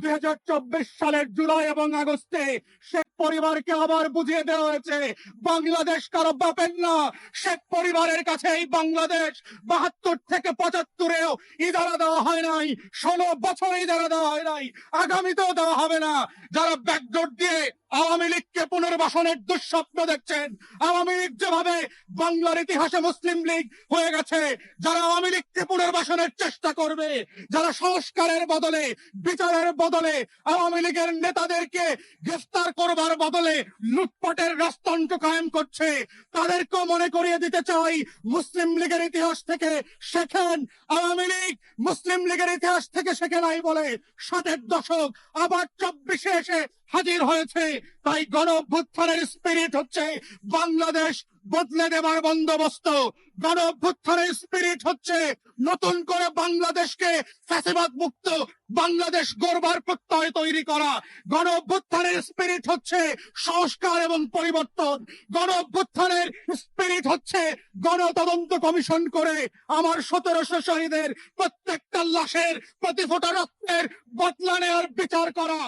দুই হাজার চব্বিশ সালের জুলাই এবং আগস্টে শেখ পরিবারকে আবার বুঝিয়ে দেওয়া হয়েছে, বাংলাদেশ কারও বাপের না। শেখ পরিবারের কাছে এই বাংলাদেশ বাহাত্তর থেকে পঁচাত্তরেও ইদারা দেওয়া হয় নাই। ষোলো বছর ইদারা দেওয়া হয় নাই। আগামীতেও দেওয়া হবে না। যারা ব্যাকডোর দিয়ে আওয়ামী লীগকে পুনর্বাসনের দুঃস্বপ্ন দেখছেন, আওয়ামী লীগ যেভাবে বাংলার ইতিহাসে মুসলিম লীগ হয়ে গেছে, যারা আওয়ামী লীগকে পুনর্বাসনের চেষ্টা করবে, যারা সংস্কারের বদলে, বিচারের বদলে আওয়ামী লীগের নেতাদেরকে গ্রেফতার করবার বদলে লুটপাটের রাজতন্ত্র কায়েম করছে, তাদেরকেও মনে করিয়ে দিতে চাই, মুসলিম লীগের ইতিহাস থেকে শেখেন আওয়ামী লীগ মুসলিম লীগের ইতিহাস থেকে শেখে নাই বলে ষাটের দশক আবার চব্বিশে এসে হাজির হয়েছে। তাই গণ অভ্যুত্থানের স্পিরিট হচ্ছে বাংলাদেশ বদলে দেবার বন্দোবস্ত। গণ অভ্যুত্থানের স্পিরিট হচ্ছে নতুন করে বাংলাদেশকে ফ্যাসিবাদ মুক্ত বাংলাদেশ গড়বার প্রত্যয় তৈরি করা। গণ অভ্যুত্থানের স্পিরিট হচ্ছে সংস্কার এবং পরিবর্তন। গণ অভ্যুত্থানের স্পিরিট হচ্ছে গণতদন্ত কমিশন করে আমার সতেরোশো শহীদের প্রত্যেকটা লাশের প্রতি ফোটা রক্তের বদলা নেওয়ার বিচার করা।